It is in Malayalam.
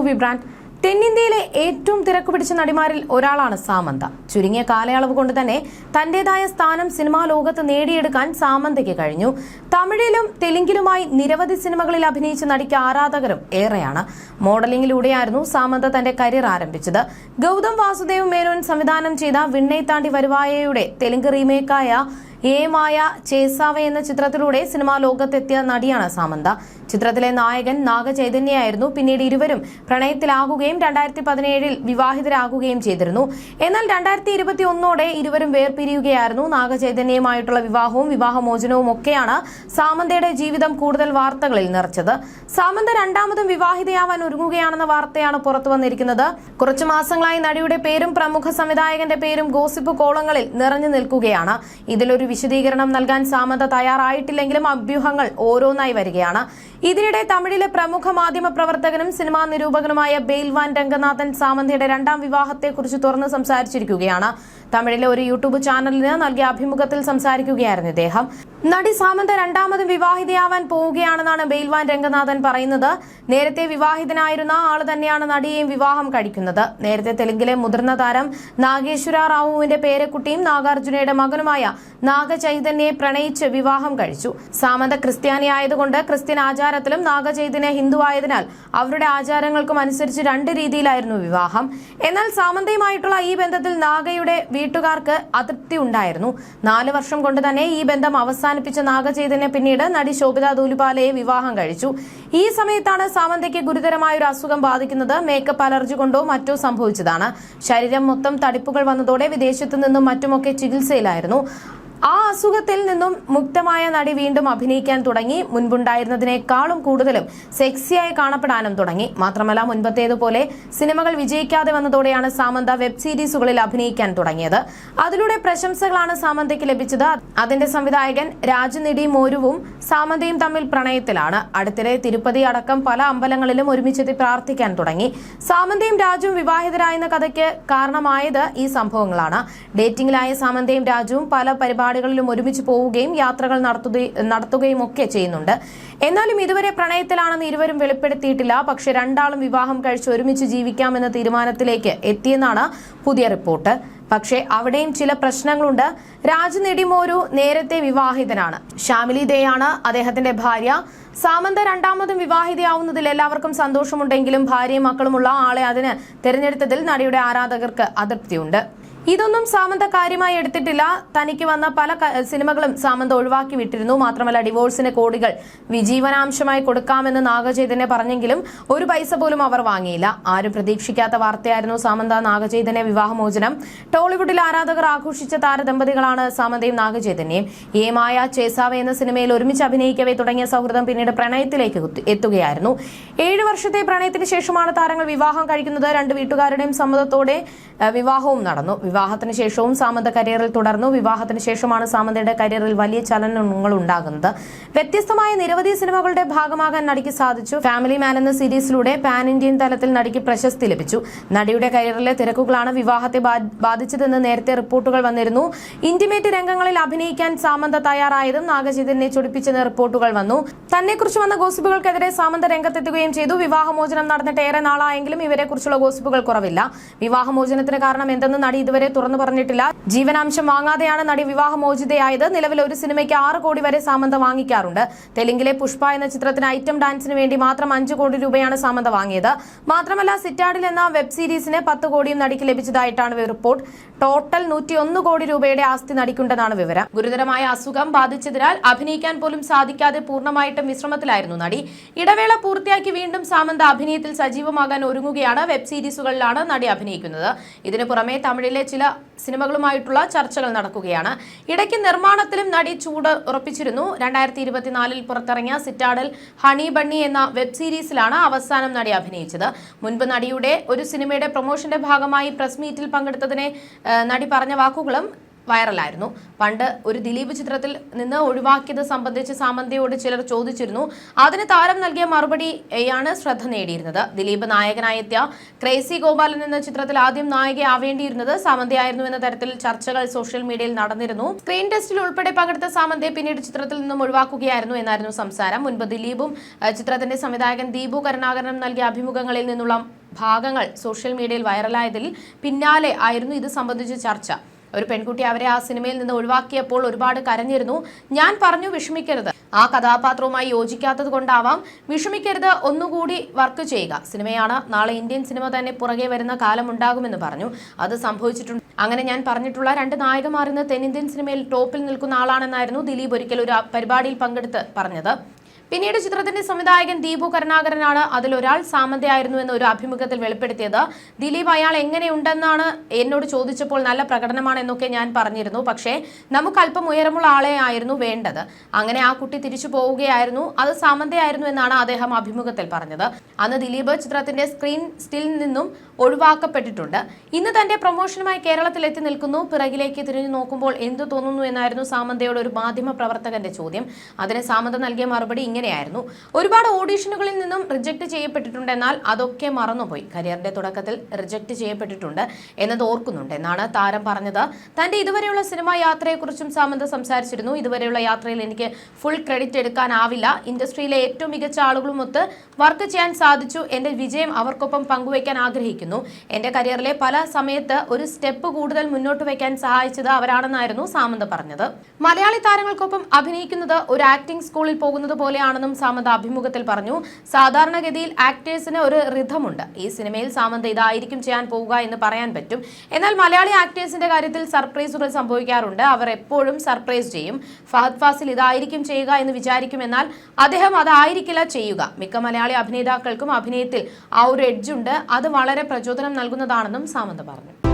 മൂവി ബ്രാൻഡ് തെന്നിന്ത്യയിലെ ഏറ്റവും തിരക്ക് പിടിച്ച നടിമാരിൽ ഒരാളാണ് സാമന്ത. ചുരുങ്ങിയ കാലയളവ് കൊണ്ട് തന്നെ തന്റേതായ സ്ഥാനം സിനിമാ ലോകത്ത് നേടിയെടുക്കാൻ സാമന്തയ്ക്ക് കഴിഞ്ഞു. തമിഴിലും തെലുങ്കിലുമായി നിരവധി സിനിമകളിൽ അഭിനയിച്ച നടിക്ക് ആരാധകരും ഏറെയാണ്. മോഡലിംഗിലൂടെയായിരുന്നു സാമന്ത തന്റെ കരിയർ ആരംഭിച്ചത്. ഗൗതം വാസുദേവ് മേനോൻ സംവിധാനം ചെയ്ത വിണ്ണൈത്താണ്ടി താണ്ടി വരുവായയുടെ തെലുങ്ക് റീമേക്കായ ഏമായ ചേസാവ എന്ന ചിത്രത്തിലൂടെ സിനിമാ ലോകത്തെത്തിയ നടിയാണ് സാമന്ത. ചിത്രത്തിലെ നായകൻ നാഗചൈതന്യയായിരുന്നു. പിന്നീട് ഇരുവരും പ്രണയത്തിലാകുകയും രണ്ടായിരത്തി പതിനേഴിൽ വിവാഹിതരാകുകയും ചെയ്തിരുന്നു. എന്നാൽ രണ്ടായിരത്തി ഇരുപത്തി ഒന്നോടെ ഇരുവരും വേർപിരിയുകയായിരുന്നു. നാഗചൈതന്യയുമായിട്ടുള്ള വിവാഹവും വിവാഹമോചനവും ഒക്കെയാണ് സാമന്തയുടെ ജീവിതം കൂടുതൽ വാർത്തകളിൽ നിറച്ചത്. സാമന്ത രണ്ടാമതും വിവാഹിതയാവാൻ ഒരുങ്ങുകയാണെന്ന വാർത്തയാണ് പുറത്തു വന്നിരിക്കുന്നത്. കുറച്ചു മാസങ്ങളായി നടിയുടെ പേരും പ്രമുഖ സംവിധായകന്റെ പേരും ഗോസിപ്പ് കോളങ്ങളിൽ നിറഞ്ഞു നിൽക്കുകയാണ്. ഇതിലൊരു വിശദീകരണം നൽകാൻ സാമന്ത തയ്യാറായിട്ടില്ലെങ്കിലും അഭ്യൂഹങ്ങൾ ഓരോന്നായി വരികയാണ്. ഇതിനിടെ തമിഴിലെ പ്രമുഖ മാധ്യമ പ്രവർത്തകനും സിനിമാ നിരൂപകനുമായ ബെയിൽവാൻ രംഗനാഥൻ സാമന്തയുടെ രണ്ടാം വിവാഹത്തെക്കുറിച്ച് തുറന്ന് സംസാരിച്ചിരിക്കുകയാണ്. തമിഴിലെ ഒരു യൂട്യൂബ് ചാനലിന് നൽകിയ അഭിമുഖത്തിൽ സംസാരിക്കുകയായിരുന്നു ഇദ്ദേഹം. നടി സാമന്ത രണ്ടാമതും വിവാഹിതയാവാൻ പോവുകയാണെന്നാണ് ബെയിൽവാൻ രംഗനാഥൻ പറയുന്നത്. നേരത്തെ വിവാഹിതനായിരുന്ന ആൾ തന്നെയാണ് നടിയെയും വിവാഹം കഴിക്കുന്നത്. നേരത്തെ തെലുങ്കിലെ മുതിർന്ന താരം നാഗേശ്വര റാവുവിന്റെ പേരക്കുട്ടിയും നാഗാർജുനയുടെ മകനുമായ നാഗചൈതന്യയെ പ്രണയിച്ച് വിവാഹം കഴിച്ചു. സാമന്ത ക്രിസ്ത്യാനി ആയതുകൊണ്ട് ക്രിസ്ത്യൻ ആചാരത്തിലും നാഗചൈതന്യ ഹിന്ദു ആയതിനാൽ അവരുടെ ആചാരങ്ങൾക്കും അനുസരിച്ച് രണ്ട് രീതിയിലായിരുന്നു വിവാഹം. എന്നാൽ സാമന്തയുമായിട്ടുള്ള ഈ ബന്ധത്തിൽ നാഗയുടെ വീട്ടുകാർക്ക് അതൃപ്തി ഉണ്ടായിരുന്നു. നാല് വർഷം കൊണ്ട് തന്നെ ഈ ബന്ധം അവസാനിപ്പിച്ച നാഗചൈതന്യ പിന്നീട് നടി ശോഭിത ദൂലിപാലയെ വിവാഹം കഴിച്ചു. ഈ സമയത്താണ് സാമന്തയ്ക്ക് ഗുരുതരമായ ഒരു അസുഖം ബാധിക്കുന്നത്. മേക്കപ്പ് അലർജി കൊണ്ടോ മറ്റോ സംഭവിച്ചതാണ്. ശരീരം മൊത്തം തടിപ്പുകൾ വന്നതോടെ വിദേശത്തു നിന്നും മറ്റുമൊക്കെ ചികിത്സയിലായിരുന്നു. ആ അസുഖത്തിൽ നിന്നും മുക്തമായ നടി വീണ്ടും അഭിനയിക്കാൻ തുടങ്ങി. മുൻപുണ്ടായിരുന്നതിനേക്കാളും കൂടുതലും സെക്സിയായി കാണപ്പെടാനും തുടങ്ങി. മാത്രമല്ല മുൻപത്തേതുപോലെ സിനിമകൾ വിജയിക്കാതെ വന്നതോടെയാണ് സാമന്ത വെബ് സീരീസുകളിൽ അഭിനയിക്കാൻ തുടങ്ങിയത്. അതിലൂടെ പ്രശംസകളാണ് സാമന്തയ്ക്ക് ലഭിച്ചത്. അതിന്റെ സംവിധായകൻ രാജനിടി മോരുവും സാമന്തയും തമ്മിൽ പ്രണയത്തിലാണ്. അടുത്തിടെ തിരുപ്പതി അടക്കം പല അമ്പലങ്ങളിലും ഒരുമിച്ചെത്തി പ്രാർത്ഥിക്കാൻ തുടങ്ങി. സാമന്തയും രാജുവും വിവാഹിതരായെന്ന കഥയ്ക്ക് കാരണമായത് ഈ സംഭവങ്ങളാണ്. ഡേറ്റിംഗിലായ സാമന്തയും രാജുവും പല പരിപാടികളിലും ഒരുമിച്ച് പോവുകയും യാത്രകൾ നടത്തുകയും ഒക്കെ ചെയ്യുന്നുണ്ട്. എന്നാലും ഇതുവരെ പ്രണയത്തിലാണെന്ന് ഇരുവരും വെളിപ്പെടുത്തിയിട്ടില്ല. പക്ഷെ രണ്ടാളും വിവാഹം കഴിച്ച് ഒരുമിച്ച് ജീവിക്കാമെന്ന തീരുമാനത്തിലേക്ക് എത്തിയെന്നാണ് പുതിയ റിപ്പോർട്ട്. പക്ഷേ അവിടെയും ചില പ്രശ്നങ്ങളുണ്ട്. രാജ് നെടിമോരു നേരത്തെ വിവാഹിതനാണ്. ഷാമിലി ദേയാണ് അദ്ദേഹത്തിന്റെ ഭാര്യ. സാമന്ത രണ്ടാമതും വിവാഹിതയാവുന്നതിൽ എല്ലാവർക്കും സന്തോഷമുണ്ടെങ്കിലും ഭാര്യയും മക്കളുമുള്ള ആളെ അതിന് തെരഞ്ഞെടുത്തതിൽ നടിയുടെ ആരാധകർക്ക് അതൃപ്തിയുണ്ട്. ഇതൊന്നും സാമന്ത കാര്യമായി എടുത്തിട്ടില്ല. തനിക്ക് വന്ന പല സിനിമകളും സാമന്ത ഒഴിവാക്കി വിട്ടിരുന്നു മാത്രമല്ല ഡിവോഴ്സിന് കോടികൾ വിജീവനാംശമായി കൊടുക്കാമെന്ന് നാഗചൈതന്യ പറഞ്ഞെങ്കിലും ഒരു പൈസ പോലും അവർ വാങ്ങിയില്ല. ആരും പ്രതീക്ഷിക്കാത്ത വാർത്തയായിരുന്നു സാമന്ത നാഗചൈതന്യ വിവാഹമോചനം. ടോളിവുഡിൽ ആരാധകർ ആഘോഷിച്ച താരദമ്പതികളാണ് സാമന്തയും നാഗചൈതന്യയും. ഏമായ ചേസാവ എന്ന സിനിമയിൽ ഒരുമിച്ച് അഭിനയിക്കവേ തുടങ്ങിയ സൗഹൃദം പിന്നീട് പ്രണയത്തിലേക്ക് എത്തുകയായിരുന്നു. ഏഴു വർഷത്തെ പ്രണയത്തിന് ശേഷമാണ് താരങ്ങൾ വിവാഹം കഴിക്കുന്നത്. രണ്ട് വീട്ടുകാരുടെയും സമ്മതത്തോടെ വിവാഹവും നടന്നു. വിവാഹത്തിന് ശേഷവും സാമന്ത കരിയറിൽ തുടർന്നു. വിവാഹത്തിന് ശേഷമാണ് സാമന്തയുടെ കരിയറിൽ വലിയ ചലനങ്ങൾ ഉണ്ടാകുന്നത് വ്യത്യസ്തമായ നിരവധി സിനിമകളുടെ ഭാഗമാകാൻ നടിക്ക് സാധിച്ചു. ഫാമിലി മാൻ എന്ന സീരീസിലൂടെ പാൻ ഇന്ത്യൻ തലത്തിൽ നടിക്ക് പ്രശസ്തി ലഭിച്ചു. നടിയുടെ കരിയറിലെ തിരക്കുകളാണ് വിവാഹത്തെ ബാധിച്ചതെന്ന് നേരത്തെ റിപ്പോർട്ടുകൾ വന്നിരുന്നു. ഇന്റിമേറ്റ് രംഗങ്ങളിൽ അഭിനയിക്കാൻ സാമന്ത തയ്യാറായതും നാഗചൈതന്യെ ചൊടിപ്പിച്ചെന്ന് റിപ്പോർട്ടുകൾ വന്നു. തന്നെക്കുറിച്ച് വന്ന ഗോസിപ്പുകൾക്കെതിരെ സാമന്ത രംഗത്തെത്തുകയും ചെയ്തു. വിവാഹമോചനം നടന്നിട്ട് ഏറെ നാളായെങ്കിലും ഇവരെക്കുറിച്ചുള്ള ഗോസിപ്പുകൾ കുറവില്ല. വിവാഹമോചനത്തിന് കാരണം എന്തെന്ന് നടി ഇതുവരെ തുറന്നു പറഞ്ഞിട്ടില്ല. ജീവനാംശം വാങ്ങാതെയാണ് നടി വിവാഹമോചിതയായത് നിലവിൽ ഒരു സിനിമയ്ക്ക് ആറ് കോടി വരെ സാമന്ത വാങ്ങിക്കാറുണ്ട്. തെലുങ്കിലെ പുഷ്പ എന്ന ചിത്രത്തിന് ഐറ്റം ഡാൻസിന് വേണ്ടി മാത്രം അഞ്ചു കോടി രൂപയാണ് സാമന്ത വാങ്ങിയത്. മാത്രമല്ല സിറ്റാഡിൽ എന്ന വെബ് സീരീസിന് പത്ത് കോടിയും നടിക്ക് ലഭിച്ചതായിട്ടാണ് റിപ്പോർട്ട്. ടോട്ടൽ നൂറ്റി ഒന്ന് കോടി രൂപയുടെ ആസ്തി നടിക്കുണ്ടെന്നാണ് വിവരം. ഗുരുതരമായ അസുഖം ബാധിച്ചതിനാൽ അഭിനയിക്കാൻ പോലും സാധിക്കാതെ പൂർണമായിട്ടും വിശ്രമത്തിലായിരുന്നു നടി. ഇടവേള പൂർത്തിയാക്കി വീണ്ടും സാമന്ത അഭിനയത്തിൽ സജീവമാകാൻ ഒരുങ്ങുകയാണ് വെബ് സീരീസുകളിലാണ് നടി അഭിനയിക്കുന്നത്. ഇതിനു പുറമെ തമിഴിലെ ചില സിനിമകളുമായിട്ടുള്ള ചർച്ചകൾ നടക്കുകയാണ്. ഇടയ്ക്ക് നിർമ്മാണത്തിലും നടി ചൂട് ഉറപ്പിച്ചിരുന്നു. രണ്ടായിരത്തി ഇരുപത്തിനാലിൽ പുറത്തിറങ്ങിയ സിറ്റാഡൽ ഹണി ബണ്ണി എന്ന വെബ് സീരീസിലാണ് അവസാനം നടി അഭിനയിച്ചത്. മുൻപ് നടിയുടെ ഒരു സിനിമയുടെ പ്രൊമോഷന്റെ ഭാഗമായി പ്രസ് മീറ്റിൽ പങ്കെടുത്തതിനെ നടി പറഞ്ഞ വാക്കുകളും വൈറലായിരുന്നു. പണ്ട് ഒരു ദിലീപ് ചിത്രത്തിൽ നിന്ന് ഒഴിവാക്കിയത് സംബന്ധിച്ച് സാമന്തയോട് ചിലർ ചോദിച്ചിരുന്നു. അതിന് താരം നൽകിയ മറുപടിയാണ് ശ്രദ്ധ നേടിയിരുന്നത്. ദിലീപ് നായകനായെത്തിയ ക്രേസി ഗോപാലൻ എന്ന ചിത്രത്തിൽ ആദ്യം നായികയാവേണ്ടിയിരുന്നത് സാമന്തയായിരുന്നു എന്ന തരത്തിൽ ചർച്ചകൾ സോഷ്യൽ മീഡിയയിൽ നടന്നിരുന്നു. സ്ക്രീൻ ടെസ്റ്റിൽ ഉൾപ്പെടെ പകർത്ത സാമന്തയെ പിന്നീട് ചിത്രത്തിൽ നിന്നും ഒഴിവാക്കുകയായിരുന്നു എന്നായിരുന്നു സംസാരം. മുൻപ് ദിലീപും ചിത്രത്തിന്റെ സംവിധായകൻ ദീപു കരുണാകരനും നൽകിയ അഭിമുഖങ്ങളിൽ നിന്നുള്ള ഭാഗങ്ങൾ സോഷ്യൽ മീഡിയയിൽ വൈറലായതിൽ പിന്നാലെ ആയിരുന്നു ഇത് സംബന്ധിച്ച് ചർച്ച. ഒരു പെൺകുട്ടി അവരെ ആ സിനിമയിൽ നിന്ന് ഒഴിവാക്കിയപ്പോൾ ഒരുപാട് കരഞ്ഞിരുന്നു. ഞാൻ പറഞ്ഞു വിഷമിക്കരുത്. ആ കഥാപാത്രവുമായി യോജിക്കാത്തത് കൊണ്ടാവാം. വിഷമിക്കരുത് ഒന്നുകൂടി വർക്ക് ചെയ്യുക. സിനിമയാണ്. നാളെ ഇന്ത്യൻ സിനിമ തന്നെ പുറകെ വരുന്ന കാലം ഉണ്ടാകുമെന്ന് പറഞ്ഞു. അത് സംഭവിച്ചിട്ടുണ്ട്. അങ്ങനെ ഞാൻ പറഞ്ഞിട്ടുള്ള രണ്ട് നായകമാർ ഇന്ന് തെന്നിന്ത്യൻ സിനിമയിൽ ടോപ്പിൽ നിൽക്കുന്ന ആളാണെന്നായിരുന്നു ദിലീപ് ഒരിക്കൽ ഒരു പരിപാടിയിൽ പങ്കെടുത്ത് പറഞ്ഞത്. പിന്നീട് ചിത്രത്തിന്റെ സംവിധായകൻ ദീപു കരുണാകരനാണ് അതിലൊരാൾ സാമന്തയായിരുന്നു എന്ന് ഒരു അഭിമുഖത്തിൽ വെളിപ്പെടുത്തിയത്. ദിലീപ് അയാൾ എങ്ങനെയുണ്ടെന്നാണ് എന്നോട് ചോദിച്ചപ്പോൾ നല്ല പ്രകടനമാണ് എന്നൊക്കെ ഞാൻ പറഞ്ഞിരുന്നു. പക്ഷേ നമുക്ക് അല്പം ഉയരമുള്ള ആളെ ആയിരുന്നു വേണ്ടത്. അങ്ങനെ ആ കുട്ടി തിരിച്ചു പോവുകയായിരുന്നു. അത് സാമന്തയായിരുന്നു എന്നാണ് അദ്ദേഹം അഭിമുഖത്തിൽ പറഞ്ഞത്. അന്ന് ദിലീപ് ചിത്രത്തിന്റെ സ്ക്രീൻ സ്റ്റിൽ നിന്നും ഒഴിവാക്കപ്പെട്ടിട്ടുണ്ട്. ഇന്ന് തന്റെ പ്രൊമോഷനുമായി കേരളത്തിൽ എത്തി നിൽക്കുന്നു. പിറകിലേക്ക് തിരിഞ്ഞു നോക്കുമ്പോൾ എന്തു തോന്നുന്നു എന്നായിരുന്നു സാമന്തയോട് ഒരു മാധ്യമ പ്രവർത്തകന്റെ ചോദ്യം. അതിന് സാമന്ത നൽകിയ മറുപടി ഇങ്ങനെയായിരുന്നു. ഒരുപാട് ഓഡീഷനുകളിൽ നിന്നും റിജക്ട് ചെയ്യപ്പെട്ടിട്ടുണ്ട് എന്നാൽ അതൊക്കെ മറന്നുപോയി. കരിയറിന്റെ തുടക്കത്തിൽ റിജക്ട് ചെയ്യപ്പെട്ടിട്ടുണ്ട് എന്നത് ഓർക്കുന്നുണ്ട്. എന്നാണ് താരം പറഞ്ഞത്. തന്റെ ഇതുവരെയുള്ള സിനിമാ യാത്രയെക്കുറിച്ചും സാമന്ത സംസാരിച്ചിരുന്നു. ഇതുവരെയുള്ള യാത്രയിൽ എനിക്ക് ഫുൾ ക്രെഡിറ്റ് എടുക്കാനാവില്ല. ഇൻഡസ്ട്രിയിലെ ഏറ്റവും മികച്ച ആളുകളുമൊത്ത് വർക്ക് ചെയ്യാൻ സാധിച്ചു. എന്റെ വിജയം അവർക്കൊപ്പം പങ്കുവയ്ക്കാൻ ആഗ്രഹിക്കുന്നു. എന്റെ കരിയറിലെ പല സമയത്ത് ഒരു സ്റ്റെപ്പ് കൂടുതൽ മുന്നോട്ട് വയ്ക്കാൻ സഹായിച്ചത് അവരാണെന്നായിരുന്നു സാമന്ത പറഞ്ഞത്. മലയാളി താരങ്ങൾക്കൊപ്പം അഭിനയിക്കുന്നത് ഒരു ആക്ടിംഗ് സ്കൂളിൽ പോകുന്നത് പോലെയാണെന്നും സാമന്ത അഭിമുഖത്തിൽ പറഞ്ഞു. സാധാരണഗതിയിൽ ആക്ടേഴ്സിന് ഒരു റിഥമുണ്ട്. ഈ സിനിമയിൽ സാമന്ത ഇതായിരിക്കും ചെയ്യാൻ പോവുക എന്ന് പറയാൻ പറ്റും. എന്നാൽ മലയാളി ആക്ടേഴ്സിന്റെ കാര്യത്തിൽ സർപ്രൈസുകൾ സംഭവിക്കാറുണ്ട്. അവർ എപ്പോഴും സർപ്രൈസ് ചെയ്യും. ഫഹദ് ഫാസിൽ ഇതായിരിക്കും ചെയ്യുക എന്ന് വിചാരിക്കും എന്നാൽ അദ്ദേഹം അതായിരിക്കില്ല ചെയ്യുക. മിക്ക മലയാളി അഭിനേതാക്കൾക്കും അഭിനയത്തിൽ ആ ഒരു എഡ്ജുണ്ട് അത് വളരെ പ്രചോദനം നൽകുന്നതാണെന്നും സാമന്ത പറഞ്ഞു.